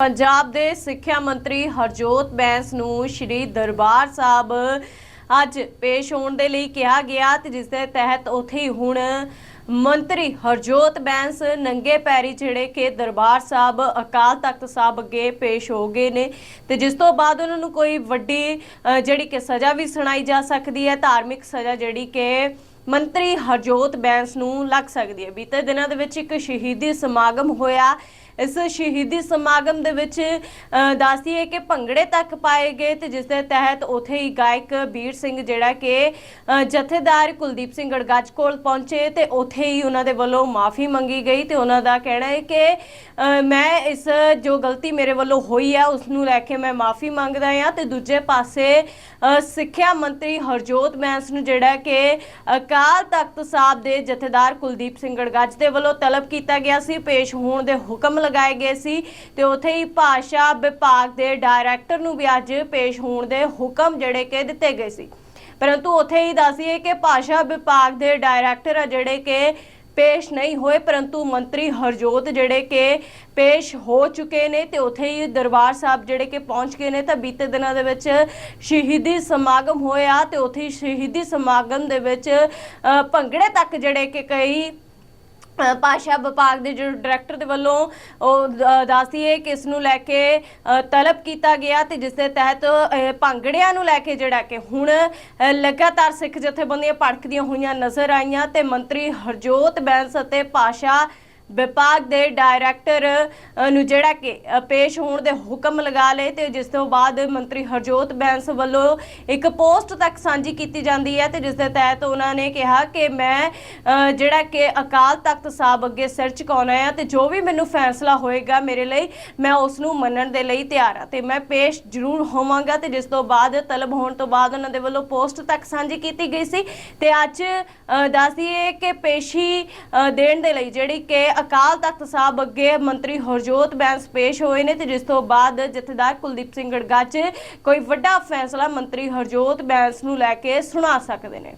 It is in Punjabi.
ਪੰਜਾਬ ਦੇ ਸਿੱਖਿਆ ਮੰਤਰੀ ਹਰਜੋਤ ਬੈਂਸ ਨੂੰ ਸ਼੍ਰੀ ਦਰਬਾਰ ਸਾਹਿਬ ਅੱਜ ਪੇਸ਼ ਹੋਣ ਦੇ ਲਈ ਕਿਹਾ ਗਿਆ ਤੇ ਜਿਸ ਦੇ ਤਹਿਤ ਉੱਥੇ ਹੀ ਹੁਣ ਮੰਤਰੀ ਹਰਜੋਤ ਬੈਂਸ ਨੰਗੇ ਪੈਰੀ ਜਿਹੜੇ ਕਿ ਦਰਬਾਰ ਸਾਹਿਬ, ਅਕਾਲ ਤਖਤ ਸਾਹਿਬ ਅੱਗੇ ਪੇਸ਼ ਹੋ ਗਏ ਨੇ ਤੇ ਜਿਸ ਤੋਂ ਬਾਅਦ ਉਹਨਾਂ ਨੂੰ ਕੋਈ ਵੱਡੀ ਜਿਹੜੀ ਕਿ ਸਜ਼ਾ ਵੀ ਸੁਣਾਈ ਜਾ ਸਕਦੀ ਹੈ, ਧਾਰਮਿਕ ਸਜ਼ਾ ਜਿਹੜੀ ਕਿ ਮੰਤਰੀ ਹਰਜੋਤ ਬੈਂਸ ਨੂੰ ਲੱਗ ਸਕਦੀ ਹੈ। ਬੀਤੇ ਦਿਨਾਂ ਦੇ ਵਿੱਚ ਇੱਕ ਸ਼ਹੀਦੀ ਸਮਾਗਮ ਹੋਇਆ ਇਸ ਸ਼ਹੀਦੀ ਸਮਾਗਮ ਦੇ ਵਿੱਚ ਦੱਸਦੀਏ ਕਿ ਭੰਗੜੇ ਤੱਕ ਪਾਏ ਗਏ ਤੇ ਜਿਸ ਦੇ ਤਹਿਤ ਉਥੇ ਹੀ ਗਾਇਕ ਵੀਰ ਸਿੰਘ ਜਿਹੜਾ ਕਿ ਜਥੇਦਾਰ ਕੁਲਦੀਪ ਸਿੰਘ ਗੜਗੱਜ ਕੋਲ ਪਹੁੰਚੇ ਤੇ ਉਥੇ ਹੀ ਉਹਨਾਂ ਦੇ ਵੱਲੋਂ ਮਾਫੀ ਮੰਗੀ ਗਈ ਤੇ ਉਹਨਾਂ ਦਾ ਕਹਿਣਾ ਹੈ ਕਿ ਮੈਂ ਇਸ ਜੋ ਗਲਤੀ ਮੇਰੇ ਵੱਲੋਂ ਹੋਈ ਹੈ ਉਸ ਨੂੰ ਲੈ ਕੇ ਮੈਂ ਮਾਫੀ ਮੰਗਦਾ ਹਾਂ ਤੇ ਦੂਜੇ ਪਾਸੇ ਸਿੱਖਿਆ ਮੰਤਰੀ ਹਰਜੋਤ ਬੈਂਸ ਨੂੰ ਜਿਹੜਾ ਕਿ ਅਕਾਲ ਤਖਤ ਸਾਹਿਬ ਦੇ ਜਥੇਦਾਰ ਕੁਲਦੀਪ ਸਿੰਘ ਗੜਗੱਜ ਦੇ ਵੱਲੋਂ ਤਲਬ ਕੀਤਾ ਗਿਆ ਸੀ, ਪੇਸ਼ ਹੋਣ ਦੇ ਹੁਕਮ ਲਗਾਏ ਗਏ ਸੀ ਤੇ ਉਥੇ ਹੀ ਭਾਸ਼ਾ ਵਿਭਾਗ ਦੇ ਡਾਇਰੈਕਟਰ ਨੂੰ ਵੀ ਅੱਜ ਪੇਸ਼ ਹੋਣ ਦੇ ਹੁਕਮ ਜਿਹੜੇ ਕਿ ਦਿੱਤੇ ਗਏ ਸੀ। ਪਰੰਤੂ ਉਥੇ ਹੀ ਦੱਸੀਏ ਕਿ ਭਾਸ਼ਾ ਵਿਭਾਗ ਦੇ ਡਾਇਰੈਕਟਰ ਆ ਜਿਹੜੇ ਕਿ ਪੇਸ਼ ਨਹੀਂ ਹੋਏ, ਪਰੰਤੂ ਮੰਤਰੀ ਹਰਜੋਤ ਜਿਹੜੇ ਕਿ ਪੇਸ਼ ਹੋ ਚੁੱਕੇ ਨੇ ਤੇ ਉਥੇ ਹੀ ਦਰਬਾਰ ਸਾਹਿਬ ਜਿਹੜੇ ਕਿ ਪਹੁੰਚ ਗਏ ਨੇ ਤਾਂ ਬੀਤੇ ਦਿਨਾਂ ਦੇ ਵਿੱਚ ਸ਼ਹੀਦੀ ਸਮਾਗਮ ਹੋਇਆ ਤੇ ਉਥੇ ਸ਼ਹੀਦੀ ਸਮਾਗਮ ਦੇ ਵਿੱਚ ਭੰਗੜੇ ਤੱਕ ਜਿਹੜੇ ਕਿ ਕਈ ਭਾਸ਼ਾ ਵਿਭਾਗ ਦੇ ਜੋ ਡਾਇਰੈਕਟਰ ਦੇ ਵੱਲੋਂ ਉਹ ਦੱਸਦੀ ਹੈ ਕਿ ਇਸ ਨੂੰ ਲੈ ਕੇ ਅ, ਤਲਬ ਕੀਤਾ ਗਿਆ ਤੇ ਜਿਸ ਦੇ ਤਹਿਤ ਭੰਗੜਿਆਂ ਨੂੰ ਲੈ ਕੇ ਜਿਹੜਾ ਕਿ ਹੁਣ ਲਗਾਤਾਰ ਸਿੱਖ ਜਥੇਬੰਦੀਆਂ ਭੜਕਦੀਆਂ ਹੋਈਆਂ ਨਜ਼ਰ ਆਈਆਂ ਤੇ ਮੰਤਰੀ ਹਰਜੋਤ ਬੈਂਸ ਅਤੇ ਭਾਸ਼ਾ ਵਿਭਾਗ ਦੇ ਡਾਇਰੈਕਟਰ ਨੂੰ ਜਿਹੜਾ ਕਿ ਪੇਸ਼ ਹੋਣ ਦੇ ਹੁਕਮ ਲਗਾ ਲਏ ਤੇ ਜਿਸ ਤੋਂ ਬਾਅਦ ਮੰਤਰੀ ਹਰਜੋਤ ਬੈਂਸ ਵੱਲੋਂ ਇੱਕ ਪੋਸਟ ਤੱਕ ਸਾਂਝੀ ਕੀਤੀ ਜਾਂਦੀ ਹੈ ਤੇ ਜਿਸ ਦੇ ਤਹਿਤ ਉਹਨਾਂ ਨੇ ਕਿਹਾ ਕਿ ਮੈਂ ਜਿਹੜਾ ਕਿ ਅਕਾਲ ਤਖਤ ਸਾਹਿਬ ਅੱਗੇ ਸਿਰ ਝੁਕਾਉਣਾ ਹੈ ਤੇ ਜੋ ਵੀ ਮੈਨੂੰ ਫੈਸਲਾ ਹੋਏਗਾ ਮੇਰੇ ਲਈ ਮੈਂ ਉਸ ਨੂੰ ਮੰਨਣ ਦੇ ਲਈ ਤਿਆਰ ਹਾਂ ਤੇ ਮੈਂ ਪੇਸ਼ ਜ਼ਰੂਰ ਹੋਵਾਂਗਾ ਤੇ ਜਿਸ ਤੋਂ ਬਾਅਦ ਤਲਬ ਹੋਣ ਤੋਂ ਬਾਅਦ ਉਹਨਾਂ ਦੇ ਵੱਲੋਂ ਪੋਸਟ ਤੱਕ ਸਾਂਝੀ ਕੀਤੀ ਗਈ ਸੀ ਤੇ ਅੱਜ ਅ, ਦੱਸ ਦਈਏ ਕਿ ਪੇਸ਼ੀ ਦੇਣ ਦੇ ਲਈ ਜਿਹੜੀ ਕਿ ਅਕਾਲ ਤਖਤ ਸਾਹਿਬ ਅੱਗੇ ਮੰਤਰੀ ਹਰਜੋਤ ਬੈਂਸ ਪੇਸ਼ ਹੋਏ ਨੇ ਤੇ ਜਿਸ ਤੋਂ ਬਾਅਦ ਜਥੇਦਾਰ ਕੁਲਦੀਪ ਸਿੰਘ ਗੜਗੱਜ ਕੋਈ ਵੱਡਾ ਫੈਸਲਾ ਮੰਤਰੀ ਹਰਜੋਤ ਬੈਂਸ ਨੂੰ ਲੈ ਕੇ ਸੁਣਾ ਸਕਦੇ ਨੇ।